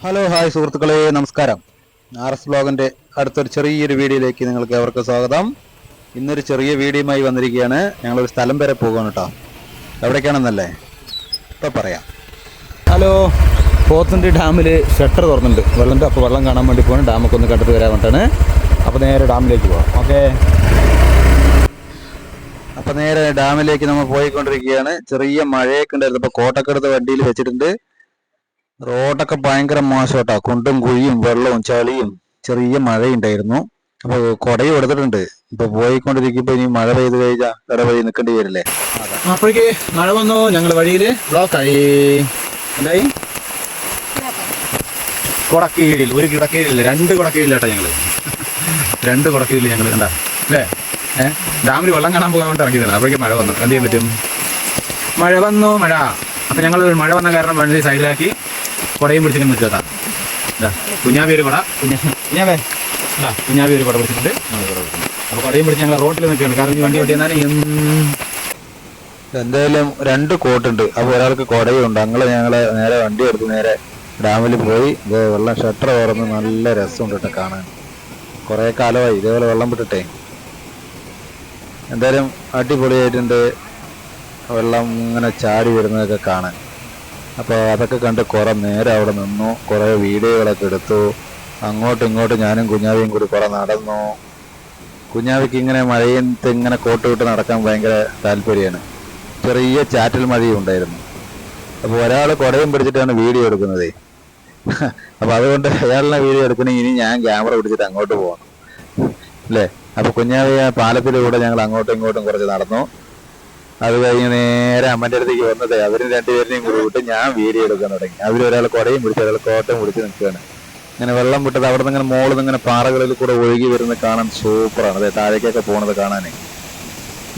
Hello hi സുഹൃത്തുക്കളെ നമസ്കാരം. R S ബ്ലോഗിന്റെ അടുത്തൊരു ചെറിയൊരു വീഡിയോയിലേക്ക് നിങ്ങൾക്ക് അവർക്ക് സ്വാഗതം. ഇന്നൊരു ചെറിയ വീഡിയോയുമായി വന്നിരിക്കുകയാണ്. ഞങ്ങളൊരു സ്ഥലം വരെ പോകുകയാണ് കേട്ടോ. എവിടേക്കാണെന്നല്ലേ? ഇപ്പം പറയാം. ഹലോ പോത്തുണ്ടി ഡാമിൽ ഷട്ടർ തുറന്നുണ്ട് വെള്ളമുണ്ട് അപ്പോൾ വെള്ളം കാണാൻ വേണ്ടി പോകണം ഡാമൊക്കെ ഒന്ന് കണ്ടിട്ട് വരാൻ വേണ്ടിയിട്ടാണ് അപ്പോൾ നേരെ ഡാമിലേക്ക് പോകാം ഓക്കെ. അപ്പോൾ നേരെ ഡാമിലേക്ക് നമ്മൾ പോയിക്കൊണ്ടിരിക്കുകയാണ്. ചെറിയ മഴയൊക്കെ ഉണ്ടായിരുന്നു. ഇപ്പോൾ കോട്ടക്കടുത്ത് വണ്ടിയിൽ വെച്ചിട്ടുണ്ട്. റോഡൊക്കെ ഭയങ്കര മോശം കേട്ടോ കുണ്ടും കുഴിയും വെള്ളവും ചളിയും ചെറിയ മഴയുണ്ടായിരുന്നു. അപ്പൊ കൊടയും എടുത്തിട്ടുണ്ട് ഇപ്പൊ പോയിക്കൊണ്ടിരിക്കുമ്പോ ഇനി മഴ പെയ്ത് കഴിഞ്ഞാൽ വഴി നിൽക്കേണ്ടി വരില്ലേ? അപ്പോഴേക്ക് മഴ വന്നു? ഞങ്ങൾ വഴിയിൽ ബ്ലോക്കായി. എന്തായി? കുടക്കീഴിൽ ഒരു കിടക്കീഴില്ല രണ്ട് കുടക്കീഴിലാട്ടോ ഞങ്ങൾ. രണ്ട് കുടക്കീഴിൽ ഞങ്ങൾ കണ്ട. അല്ലേ? ഏഹ് ഡാമിൽ വെള്ളം കാണാൻ പോകാൻ വേണ്ടി ഇറങ്ങിയതാണ്. അപ്പോഴേക്കും മഴ വന്നു. എന്ത് ചെയ്യാൻ പറ്റും? മഴ വന്നു മഴ. അപ്പൊ ഞങ്ങൾ മഴ വന്ന കാരണം വണ്ടി സൈഡിലാക്കി. കുടയും പിടിച്ചിട്ട് നിൽക്കുക കുഞ്ഞാവി ഒരു കുട. കുഞ്ഞാ കുഞ്ഞാവേ. ആ കുഞ്ഞാവി ഒരു കുട പിടിച്ചിട്ടുണ്ട്. അപ്പോൾ കുടയും പിടിച്ച് ഞങ്ങൾ റോട്ടിൽ നിൽക്കുകയാണ്. കാരണം ഈ വണ്ടി ഓട്ടി എന്നാൽ എന്തായാലും രണ്ട് കോട്ടുണ്ട്. അപ്പൊ ഒരാൾക്ക് കുടയുണ്ട് അങ്ങൾ ഞങ്ങൾ നേരെ വണ്ടി എടുത്ത് നേരെ ഡാമിൽ പോയി. ഇത് വെള്ളം ഷട്ടർ തുറന്ന് നല്ല രസമുണ്ട് കേട്ടോ കാണാൻ. കുറെ കാലമായി ഇതേപോലെ വെള്ളം വിട്ടിട്ടേ. എന്തായാലും അടിപൊളിയായിട്ടുണ്ട്. വെള്ളം ഇങ്ങനെ ചാടി വരുന്നതൊക്കെ കാണാൻ. അപ്പോൾ അതൊക്കെ കണ്ട് കുറെ നേരം അവിടെ നിന്നു. കുറേ വീഡിയോകളൊക്കെ എടുത്തു. അങ്ങോട്ടും ഇങ്ങോട്ടും ഞാനും കുഞ്ഞാവിയും കൂടി കുറെ നടന്നു. കുഞ്ഞാവിക്ക് ഇങ്ങനെ മഴയത്ത് ഇങ്ങനെ കോട്ട് വിട്ട് നടക്കാൻ ഭയങ്കര താല്പര്യമാണ്. ചെറിയ ചാറ്റൽ മഴയും ഉണ്ടായിരുന്നു. അപ്പോൾ ഒരാൾ കുടയും പിടിച്ചിട്ടാണ് വീഡിയോ എടുക്കുന്നത്. അപ്പോൾ അതുകൊണ്ട് അയാളിനെ വീഡിയോ എടുക്കണമെങ്കിൽ ഇനി ഞാൻ ക്യാമറ പിടിച്ചിട്ട് അങ്ങോട്ട് പോകണം. അല്ലേ? അപ്പൊ കുഞ്ഞാവിയ പാലത്തിലൂടെ ഞങ്ങൾ അങ്ങോട്ടും ഇങ്ങോട്ടും കുറച്ച് നടന്നു. അത് കഴിഞ്ഞ് നേരെ അമ്മന്റെ അടുത്തേക്ക് വന്നത് അവരും രണ്ടുപേരെയും കൂടി വിട്ട് ഞാൻ വീഡിയോ എടുക്കാൻ തുടങ്ങി. അവരൊരാൾ കുടയും പിടിച്ച് ഒരാൾ കോട്ടയും പിടിച്ച് നിൽക്കുകയാണ്. ഇങ്ങനെ വെള്ളം വിട്ടത് അവിടെ നിന്ന് ഇങ്ങനെ മോൾ ഇങ്ങനെ പാറകളിൽ കൂടെ ഒഴുകി വരുന്നത് കാണാൻ സൂപ്പറാണ്. അതെ താഴേക്കൊക്കെ പോണത് കാണാനേ.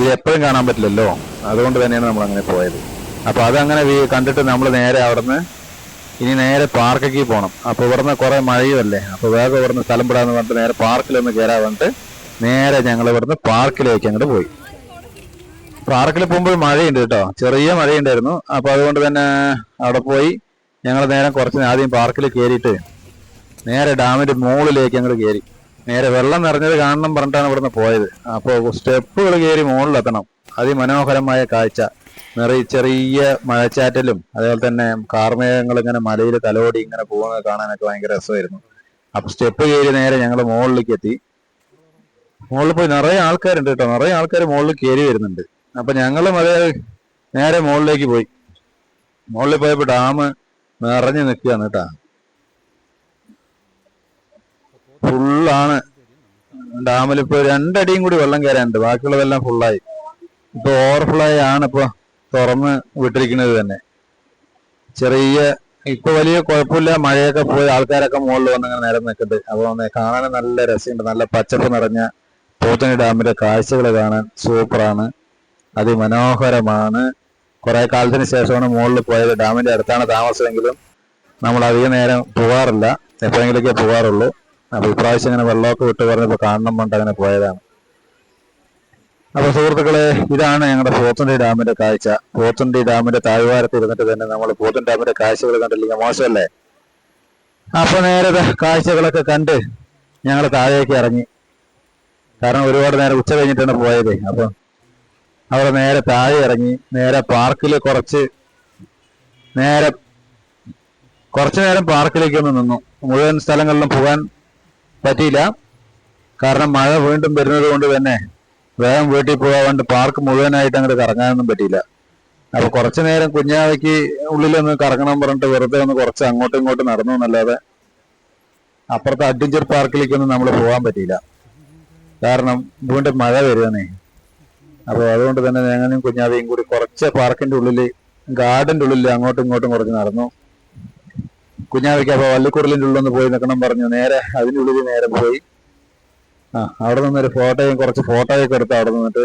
ഇത് എപ്പോഴും കാണാൻ പറ്റില്ലല്ലോ? അതുകൊണ്ട് തന്നെയാണ് നമ്മൾ അങ്ങനെ പോയത്. അപ്പോൾ അതങ്ങനെ കണ്ടിട്ട് നമ്മൾ നേരെ അവിടുന്ന് ഇനി നേരെ പാർക്കിലേക്ക് പോകണം അപ്പോൾ ഇവിടുന്ന് കുറേ മഴയുമല്ലേ? അപ്പോൾ വേഗം ഇവിടുന്ന് സ്ഥലം പെടാമെന്ന് പറഞ്ഞിട്ട് നേരെ പാർക്കിലൊന്ന് കയറാൻ പറഞ്ഞിട്ട് നേരെ ഞങ്ങൾ ഇവിടുന്ന് പാർക്കിലേക്ക് അങ്ങോട്ട് പോയി. പാർക്കിൽ പോകുമ്പോൾ മഴയുണ്ട് കേട്ടോ. ചെറിയ മഴയുണ്ടായിരുന്നു. അപ്പോൾ അതുകൊണ്ട് തന്നെ അവിടെ പോയി ഞങ്ങൾ നേരെ കുറച്ച് ആദ്യം പാർക്കിൽ കയറിയിട്ട് നേരെ ഡാമിന്റെ മുകളിലേക്ക് ഞങ്ങൾ കയറി നേരെ വെള്ളം നിറഞ്ഞത് കാണണം പറഞ്ഞിട്ടാണ് ഇവിടുന്ന് പോയത്. അപ്പോൾ സ്റ്റെപ്പുകൾ കയറി മുകളിലെത്തണം. അതിമനോഹരമായ കാഴ്ച. നിറയെ ചെറിയ മഴച്ചാറ്റലും അതേപോലെ തന്നെ കാർമേഘങ്ങൾ ഇങ്ങനെ മലയിൽ തലോടി ഇങ്ങനെ പോകുന്നത് കാണാനൊക്കെ ഭയങ്കര രസമായിരുന്നു. അപ്പൊ സ്റ്റെപ്പ് കയറി നേരെ ഞങ്ങൾ മുകളിലേക്ക് എത്തി. മുകളിൽ പോയി നിറയെ ആൾക്കാരുണ്ട് കേട്ടോ. നിറയെ ആൾക്കാർ മുകളിൽ കയറി വരുന്നുണ്ട്. അപ്പൊ ഞങ്ങളും അത് നേരെ മുകളിലേക്ക് പോയി. മുകളിൽ പോയപ്പോ ഡാം നിറഞ്ഞു നിൽക്കുകയാണ് കേട്ടാ. ഫുള്ളാണ്. ഡാമിൽ ഇപ്പൊ രണ്ടടിയും കൂടി വെള്ളം കയറാനുണ്ട്. ബാക്കിയുള്ളതെല്ലാം ഫുള്ളായി. ഇപ്പൊ ഓവർഫ്ലോ ആണ് ഇപ്പൊ തുറന്ന് വിട്ടിരിക്കുന്നത് തന്നെ. ചെറിയ ഇപ്പൊ വലിയ കുഴപ്പമില്ല. മഴയൊക്കെ പോയി ആൾക്കാരൊക്കെ മുകളിൽ വന്ന് അങ്ങനെ നേരം നിൽക്കുന്നുണ്ട്. അപ്പൊ കാണാൻ നല്ല രസമുണ്ട്. നല്ല പച്ചപ്പ് നിറഞ്ഞ പോത്തണി ഡാമിന്റെ കാഴ്ചകൾ കാണാൻ സൂപ്പറാണ്. അതിമനോഹരമാണ്. കുറെ കാലത്തിന് ശേഷമാണ് മുകളിൽ പോയത്. ഡാമിന്റെ അടുത്താണ് താമസമെങ്കിലും നമ്മൾ അധികം നേരം പോകാറില്ല എപ്പോഴെങ്കിലൊക്കെ പോകാറുള്ളൂ അപ്പൊ ഇപ്രാവശ്യം ഇങ്ങനെ വെള്ളമൊക്കെ വിട്ട് പറഞ്ഞപ്പോൾ കാണണം കൊണ്ട് അങ്ങനെ പോയതാണ്. അപ്പോൾ സുഹൃത്തുക്കളെ ഇതാണ് ഞങ്ങളുടെ പോത്തുണ്ടി ഡാമിന്റെ കാഴ്ച. പോത്തുണ്ടി ഡാമിന്റെ താഴ്വാരത്ത് ഇരുന്നിട്ട് തന്നെ നമ്മൾ പോത്തുണ്ടി ഡാമിന്റെ കാഴ്ചകൾ കണ്ടില്ലെങ്കിൽ മോശമല്ലേ? അപ്പൊ നേരെ കാഴ്ചകളൊക്കെ കണ്ട് ഞങ്ങൾ താഴേക്ക് ഇറങ്ങി. കാരണം ഒരുപാട് നേരം ഉച്ച കഴിഞ്ഞിട്ടാണ് പോയത്. അപ്പൊ അവിടെ നേരെ താഴെ ഇറങ്ങി നേരെ പാർക്കിൽ കുറച്ച് നേരെ കുറച്ചു നേരം പാർക്കിലേക്ക് ഒന്ന് നിന്നു. മുഴുവൻ സ്ഥലങ്ങളിലും പോകാൻ പറ്റിയില്ല. കാരണം മഴ വീണ്ടും വരുന്നത് കൊണ്ട് തന്നെ വേഗം വീട്ടിൽ പോകാൻ വേണ്ടി പാർക്ക് മുഴുവനായിട്ട് അങ്ങോട്ട് കറങ്ങാനൊന്നും പറ്റിയില്ല. അപ്പൊ കുറച്ചു നേരം കുഞ്ഞാവയ്ക്ക് ഉള്ളിലൊന്ന് കറങ്ങണം പറഞ്ഞിട്ട് വെറുതെ ഒന്ന് കുറച്ച് അങ്ങോട്ടും ഇങ്ങോട്ടും നടന്നു എന്നല്ലാതെ അപ്പുറത്തെ അഡ്വഞ്ചർ പാർക്കിലേക്കൊന്നും നമ്മൾ പോകാൻ പറ്റിയില്ല. കാരണം വീണ്ടും മഴ വരുവാനേ അപ്പൊ അതുകൊണ്ട് തന്നെ ഞങ്ങളും കുഞ്ഞാവയും കൂടി കുറച്ച് പാർക്കിന്റെ ഉള്ളിൽ ഗാർഡന്റെ ഉള്ളിൽ അങ്ങോട്ടും ഇങ്ങോട്ടും കുറച്ച് നടന്നു. കുഞ്ഞാവയ്ക്ക് അപ്പൊ വള്ളിക്കുടലിന്റെ ഉള്ളിൽ ഒന്ന് പോയി നിൽക്കണം പറഞ്ഞു നേരെ അതിന്റെ ഉള്ളിൽ നേരെ പോയി. ആ അവിടെ നിന്നൊരു ഫോട്ടോയും കുറച്ച് ഫോട്ടോയൊക്കെ എടുത്ത് അവിടെ നിന്നിട്ട്.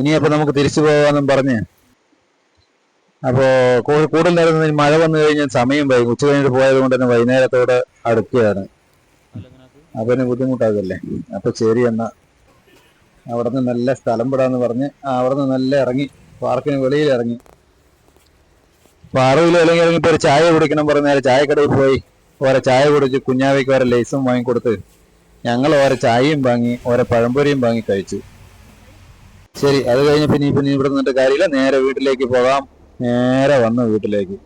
ഇനിയപ്പോ നമുക്ക് തിരിച്ചു പോകാമെന്നും പറഞ്ഞ്. അപ്പോൾ കൂടുതൽ നേരം മഴ വന്നു കഴിഞ്ഞാൽ സമയം വൈകും. ഉച്ച കഴിഞ്ഞിട്ട് പോയത് കൊണ്ട് തന്നെ വൈകുന്നേരത്തോടെ അടുക്കുകയാണ്. അതിന് ബുദ്ധിമുട്ടാകല്ലേ അപ്പൊ ശരി എന്നാ അവിടെ നിന്ന് നല്ല സ്ഥലം വിടാന്ന് പറഞ്ഞ് അവിടുന്ന് നല്ല ഇറങ്ങി പാർക്കിന് വെളിയിൽ ഇറങ്ങി. പാറയിൽ അല്ലെങ്കിൽ ഇറങ്ങി ഒരു ചായ കുടിക്കണം പറഞ്ഞ നേരെ ചായക്കടയിൽ പോയി. ഓരെ ചായ കുടിച്ച് കുഞ്ഞാവയ്ക്ക് ഓരോ ലേസും വാങ്ങിക്കൊടുത്ത് ഞങ്ങൾ ഓരോ ചായയും വാങ്ങി ഓരോ പഴംപൊരിയും വാങ്ങി കഴിച്ചു. ശരി അത് കഴിഞ്ഞ് പിന്നെ പിന്നെ ഇവിടെ നിന്നിട്ട് കാര്യമില്ല. നേരെ വീട്ടിലേക്ക് പോകാം. നേരെ വന്ന് വീട്ടിലേക്ക്.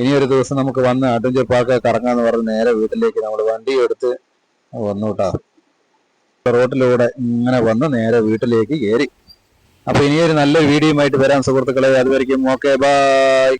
ഇനിയൊരു ദിവസം നമുക്ക് വന്ന് അടുഞ്ചപ്പാക്ക കറങ്ങാന്ന് പറഞ്ഞ് നേരെ വീട്ടിലേക്ക് നമ്മൾ വണ്ടി എടുത്ത് വന്നു കേട്ടോ റോട്ടിലൂടെ ഇങ്ങനെ വന്ന് നേരെ വീട്ടിലേക്ക് കയറി അപ്പൊ ഇനിയൊരു നല്ല വീഡിയോ ആയിട്ട് വരാം സുഹൃത്തുക്കളെ. അതുവരെയ്ക്കും ഓക്കെ ബൈ